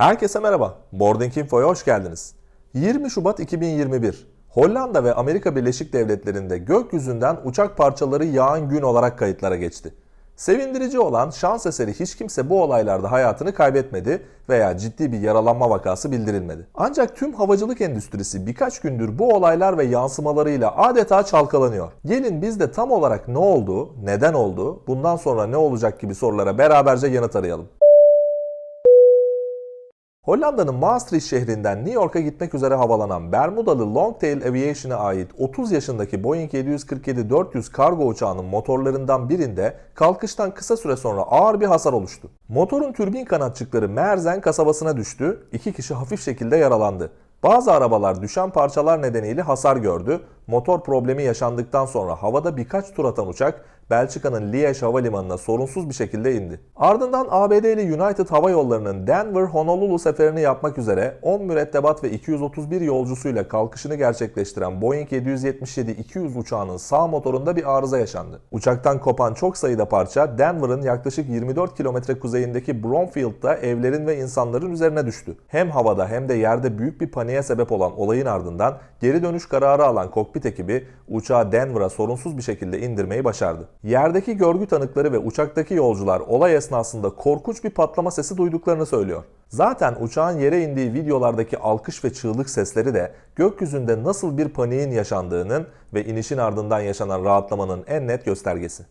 Herkese merhaba. Boarding Info'ya hoş geldiniz. 20 Şubat 2021. Hollanda ve Amerika Birleşik Devletleri'nde gökyüzünden uçak parçaları yağan gün olarak kayıtlara geçti. Sevindirici olan şans eseri hiç kimse bu olaylarda hayatını kaybetmedi veya ciddi bir yaralanma vakası bildirilmedi. Ancak tüm havacılık endüstrisi birkaç gündür bu olaylar ve yansımalarıyla adeta çalkalanıyor. Gelin biz de tam olarak ne oldu, neden oldu, bundan sonra ne olacak gibi sorulara beraberce yanıt arayalım. Hollanda'nın Maastricht şehrinden New York'a gitmek üzere havalanan Bermudalı Longtail Aviation'a ait 30 yaşındaki Boeing 747-400 kargo uçağının motorlarından birinde kalkıştan kısa süre sonra ağır bir hasar oluştu. Motorun türbin kanatçıkları Merzen kasabasına düştü, iki kişi hafif şekilde yaralandı. Bazı arabalar düşen parçalar nedeniyle hasar gördü. Motor problemi yaşandıktan sonra havada birkaç tur atan uçak Belçika'nın Liège havalimanına sorunsuz bir şekilde indi. Ardından ABD'li United Hava Yolları'nın Denver-Honolulu seferini yapmak üzere 10 mürettebat ve 231 yolcusuyla kalkışını gerçekleştiren Boeing 777-200 uçağının sağ motorunda bir arıza yaşandı. Uçaktan kopan çok sayıda parça Denver'ın yaklaşık 24 kilometre kuzeyindeki Bromfield'da evlerin ve insanların üzerine düştü. Hem havada hem de yerde büyük bir paniğe sebep olan olayın ardından geri dönüş kararı alan kokpit ekibi uçağı Denver'a sorunsuz bir şekilde indirmeyi başardı. Yerdeki görgü tanıkları ve uçaktaki yolcular olay esnasında korkunç bir patlama sesi duyduklarını söylüyor. Zaten uçağın yere indiği videolardaki alkış ve çığlık sesleri de gökyüzünde nasıl bir paniğin yaşandığının ve inişin ardından yaşanan rahatlamanın en net göstergesi.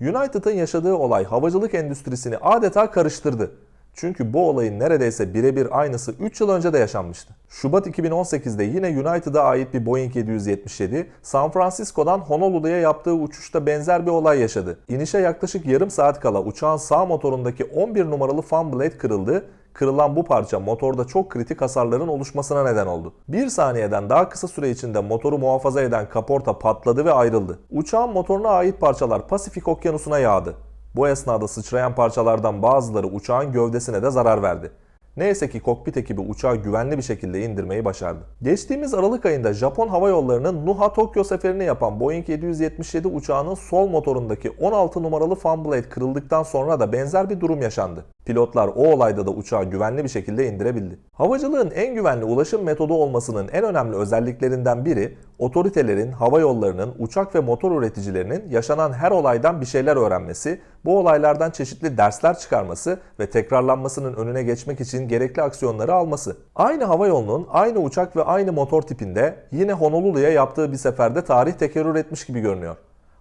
United'ın yaşadığı olay havacılık endüstrisini adeta karıştırdı. Çünkü bu olayın neredeyse birebir aynısı 3 yıl önce de yaşanmıştı. Şubat 2018'de yine United'a ait bir Boeing 777, San Francisco'dan Honolulu'ya yaptığı uçuşta benzer bir olay yaşadı. İnişe yaklaşık yarım saat kala uçağın sağ motorundaki 11 numaralı fan blade kırıldı Kırılan bu parça motorda çok kritik hasarların oluşmasına neden oldu. Bir saniyeden daha kısa süre içinde motoru muhafaza eden kaporta patladı ve ayrıldı. Uçağın motoruna ait parçalar Pasifik Okyanusu'na yağdı. Bu esnada sıçrayan parçalardan bazıları uçağın gövdesine de zarar verdi. Neyse ki kokpit ekibi uçağı güvenli bir şekilde indirmeyi başardı. Geçtiğimiz Aralık ayında Japon Hava Yolları'nın Nuha Tokyo seferini yapan Boeing 777 uçağının sol motorundaki 16 numaralı fan blade kırıldıktan sonra da benzer bir durum yaşandı. Pilotlar o olayda da uçağı güvenli bir şekilde indirebildi. Havacılığın en güvenli ulaşım metodu olmasının en önemli özelliklerinden biri otoritelerin, hava yollarının, uçak ve motor üreticilerinin yaşanan her olaydan bir şeyler öğrenmesi, bu olaylardan çeşitli dersler çıkarması ve tekrarlanmasının önüne geçmek için gerekli aksiyonları alması. Aynı hava yolunun aynı uçak ve aynı motor tipinde yine Honolulu'ya yaptığı bir seferde tarih tekerrür etmiş gibi görünüyor.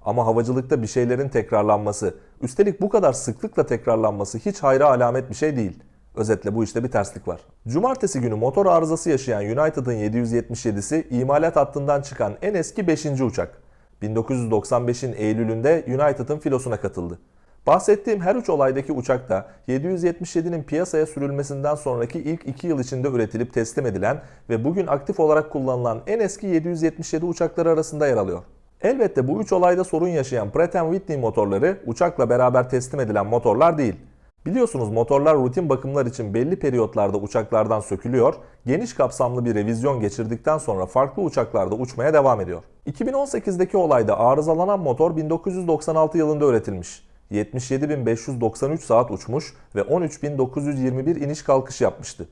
Ama havacılıkta bir şeylerin tekrarlanması, üstelik bu kadar sıklıkla tekrarlanması hiç hayra alamet bir şey değil. Özetle bu işte bir terslik var. Cumartesi günü motor arızası yaşayan United'ın 777'si imalat hattından çıkan en eski 5. uçak. 1995'in Eylül'ünde United'ın filosuna katıldı. Bahsettiğim her üç olaydaki uçak da 777'nin piyasaya sürülmesinden sonraki ilk 2 yıl içinde üretilip teslim edilen ve bugün aktif olarak kullanılan en eski 777 uçakları arasında yer alıyor. Elbette bu üç olayda sorun yaşayan Pratt Whitney motorları uçakla beraber teslim edilen motorlar değil. Biliyorsunuz motorlar rutin bakımlar için belli periyotlarda uçaklardan sökülüyor, geniş kapsamlı bir revizyon geçirdikten sonra farklı uçaklarda uçmaya devam ediyor. 2018'deki olayda arızalanan motor 1996 yılında üretilmiş. 77.593 saat uçmuş ve 13.921 iniş kalkış yapmıştı.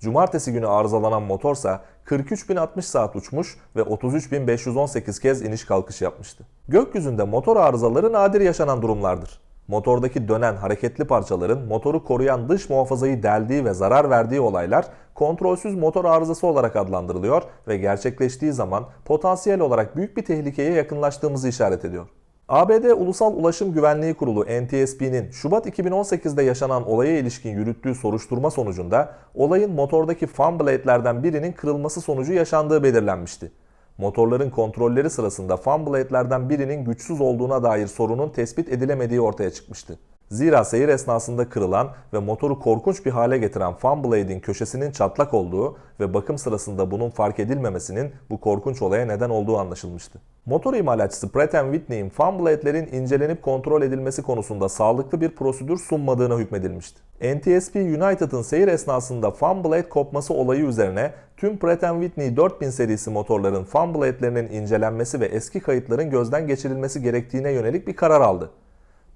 Cumartesi günü arızalanan motorsa 43.060 saat uçmuş ve 33.518 kez iniş kalkış yapmıştı. Gökyüzünde motor arızaları nadir yaşanan durumlardır. Motordaki dönen hareketli parçaların motoru koruyan dış muhafazayı deldiği ve zarar verdiği olaylar kontrolsüz motor arızası olarak adlandırılıyor ve gerçekleştiği zaman potansiyel olarak büyük bir tehlikeye yakınlaştığımızı işaret ediyor. ABD Ulusal Ulaşım Güvenliği Kurulu NTSB'nin Şubat 2018'de yaşanan olaya ilişkin yürüttüğü soruşturma sonucunda olayın motordaki fan blade'lerden birinin kırılması sonucu yaşandığı belirlenmişti. Motorların kontrolleri sırasında fan blade'lerden birinin güçsüz olduğuna dair sorunun tespit edilemediği ortaya çıkmıştı. Zira seyir esnasında kırılan ve motoru korkunç bir hale getiren fan blade'in köşesinin çatlak olduğu ve bakım sırasında bunun fark edilmemesinin bu korkunç olaya neden olduğu anlaşılmıştı. Motor imalatçısı Pratt Whitney'in fan blade'lerin incelenip kontrol edilmesi konusunda sağlıklı bir prosedür sunmadığına hükmedilmişti. NTSB United'ın seyir esnasında fan blade kopması olayı üzerine tüm Pratt Whitney 4000 serisi motorların fan blade'lerinin incelenmesi ve eski kayıtların gözden geçirilmesi gerektiğine yönelik bir karar aldı.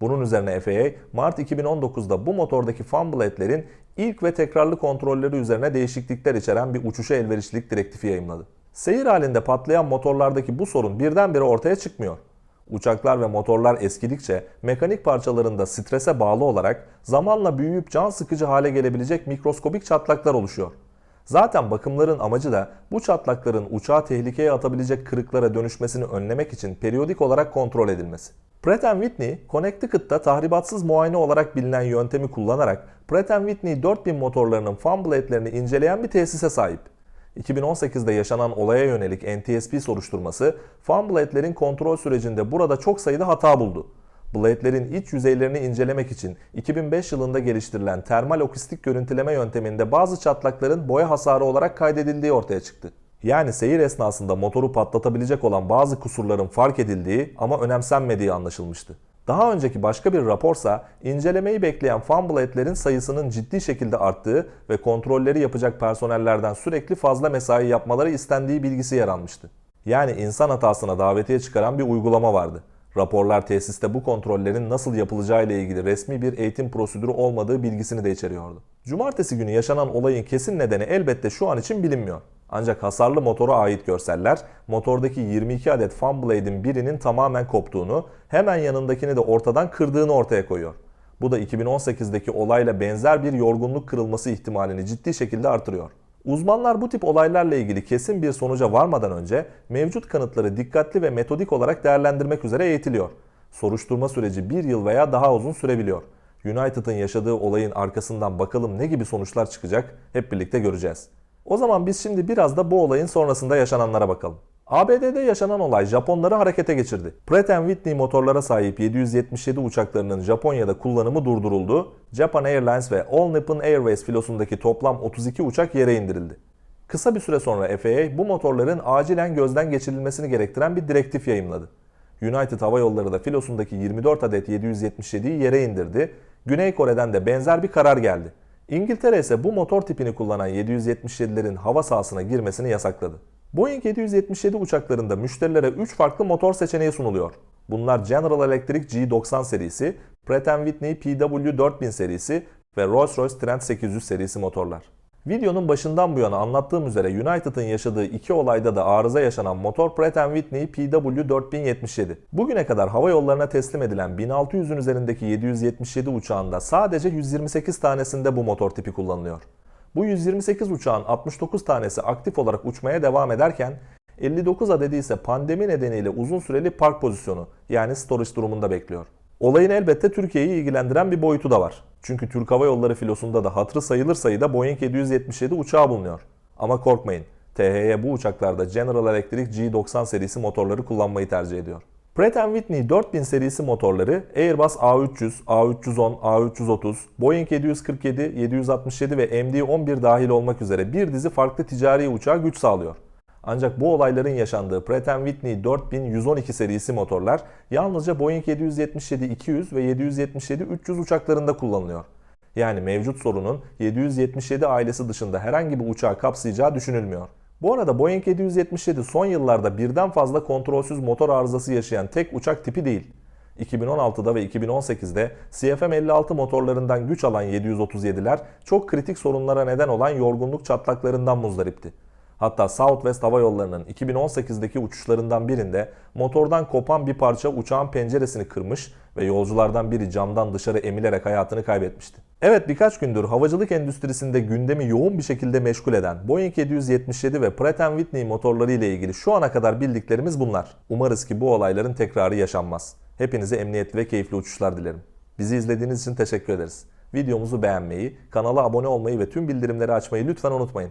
Bunun üzerine FAA Mart 2019'da bu motordaki fan blade'lerin ilk ve tekrarlı kontrolleri üzerine değişiklikler içeren bir uçuşa elverişlilik direktifi yayımladı. Seyir halinde patlayan motorlardaki bu sorun birdenbire ortaya çıkmıyor. Uçaklar ve motorlar eskidikçe mekanik parçalarında strese bağlı olarak zamanla büyüyüp can sıkıcı hale gelebilecek mikroskobik çatlaklar oluşuyor. Zaten bakımların amacı da bu çatlakların uçağı tehlikeye atabilecek kırıklara dönüşmesini önlemek için periyodik olarak kontrol edilmesi. Pratt Whitney, Connecticut'ta tahribatsız muayene olarak bilinen yöntemi kullanarak Pratt Whitney 4000 motorlarının fan blade'lerini inceleyen bir tesise sahip. 2018'de yaşanan olaya yönelik NTSB soruşturması, fan blade'lerin kontrol sürecinde burada çok sayıda hata buldu. Blade'lerin iç yüzeylerini incelemek için 2005 yılında geliştirilen termal akustik görüntüleme yönteminde bazı çatlakların boya hasarı olarak kaydedildiği ortaya çıktı. Yani seyir esnasında motoru patlatabilecek olan bazı kusurların fark edildiği ama önemsenmediği anlaşılmıştı. Daha önceki başka bir raporsa incelemeyi bekleyen fan blade'lerin sayısının ciddi şekilde arttığı ve kontrolleri yapacak personellerden sürekli fazla mesai yapmaları istendiği bilgisi yer almıştı. Yani insan hatasına davetiye çıkaran bir uygulama vardı. Raporlar tesiste bu kontrollerin nasıl yapılacağı ile ilgili resmi bir eğitim prosedürü olmadığı bilgisini de içeriyordu. Cumartesi günü yaşanan olayın kesin nedeni elbette şu an için bilinmiyor. Ancak hasarlı motora ait görseller, motordaki 22 adet fan blade'in birinin tamamen koptuğunu, hemen yanındakini de ortadan kırdığını ortaya koyuyor. Bu da 2018'deki olayla benzer bir yorgunluk kırılması ihtimalini ciddi şekilde artırıyor. Uzmanlar bu tip olaylarla ilgili kesin bir sonuca varmadan önce mevcut kanıtları dikkatli ve metodik olarak değerlendirmek üzere eğitiliyor. Soruşturma süreci bir yıl veya daha uzun sürebiliyor. United'ın yaşadığı olayın arkasından bakalım ne gibi sonuçlar çıkacak hep birlikte göreceğiz. O zaman biz şimdi biraz da bu olayın sonrasında yaşananlara bakalım. ABD'de yaşanan olay Japonları harekete geçirdi. Pratt Whitney motorlara sahip 777 uçaklarının Japonya'da kullanımı durduruldu. Japan Airlines ve All Nippon Airways filosundaki toplam 32 uçak yere indirildi. Kısa bir süre sonra FAA bu motorların acilen gözden geçirilmesini gerektiren bir direktif yayımladı. United Hava Yolları da filosundaki 24 adet 777'yi yere indirdi. Güney Kore'den de benzer bir karar geldi. İngiltere ise bu motor tipini kullanan 777'lerin hava sahasına girmesini yasakladı. Boeing 777 uçaklarında müşterilere 3 farklı motor seçeneği sunuluyor. Bunlar General Electric G90 serisi, Pratt Whitney PW4000 serisi ve Rolls-Royce Trent 800 serisi motorlar. Videonun başından bu yana anlattığım üzere United'ın yaşadığı iki olayda da arıza yaşanan motor Pratt Whitney PW4077. Bugüne kadar hava yollarına teslim edilen 1600'ün üzerindeki 777 uçağında sadece 128 tanesinde bu motor tipi kullanılıyor. Bu 128 uçağın 69 tanesi aktif olarak uçmaya devam ederken 59 adedi ise pandemi nedeniyle uzun süreli park pozisyonu yani storage durumunda bekliyor. Olayın elbette Türkiye'yi ilgilendiren bir boyutu da var. Çünkü Türk Hava Yolları filosunda da hatırı sayılır sayıda Boeing 777 uçağı bulunuyor. Ama korkmayın, THY bu uçaklarda General Electric G90 serisi motorları kullanmayı tercih ediyor. Pratt Whitney 4000 serisi motorları Airbus A300, A310, A330, Boeing 747, 767 ve MD-11 dahil olmak üzere bir dizi farklı ticari uçağa güç sağlıyor. Ancak bu olayların yaşandığı Pratt Whitney 4112 serisi motorlar yalnızca Boeing 777-200 ve 777-300 uçaklarında kullanılıyor. Yani mevcut sorunun 777 ailesi dışında herhangi bir uçağı kapsayacağı düşünülmüyor. Bu arada Boeing 777 son yıllarda birden fazla kontrolsüz motor arızası yaşayan tek uçak tipi değil. 2016'da ve 2018'de CFM56 motorlarından güç alan 737'ler çok kritik sorunlara neden olan yorgunluk çatlaklarından muzdaripti. Hatta Southwest Hava Yolları'nın 2018'deki uçuşlarından birinde motordan kopan bir parça uçağın penceresini kırmış ve yolculardan biri camdan dışarı emilerek hayatını kaybetmişti. Evet birkaç gündür havacılık endüstrisinde gündemi yoğun bir şekilde meşgul eden Boeing 777 ve Pratt Whitney motorları ile ilgili şu ana kadar bildiklerimiz bunlar. Umarız ki bu olayların tekrarı yaşanmaz. Hepinize emniyetli ve keyifli uçuşlar dilerim. Bizi izlediğiniz için teşekkür ederiz. Videomuzu beğenmeyi, kanala abone olmayı ve tüm bildirimleri açmayı lütfen unutmayın.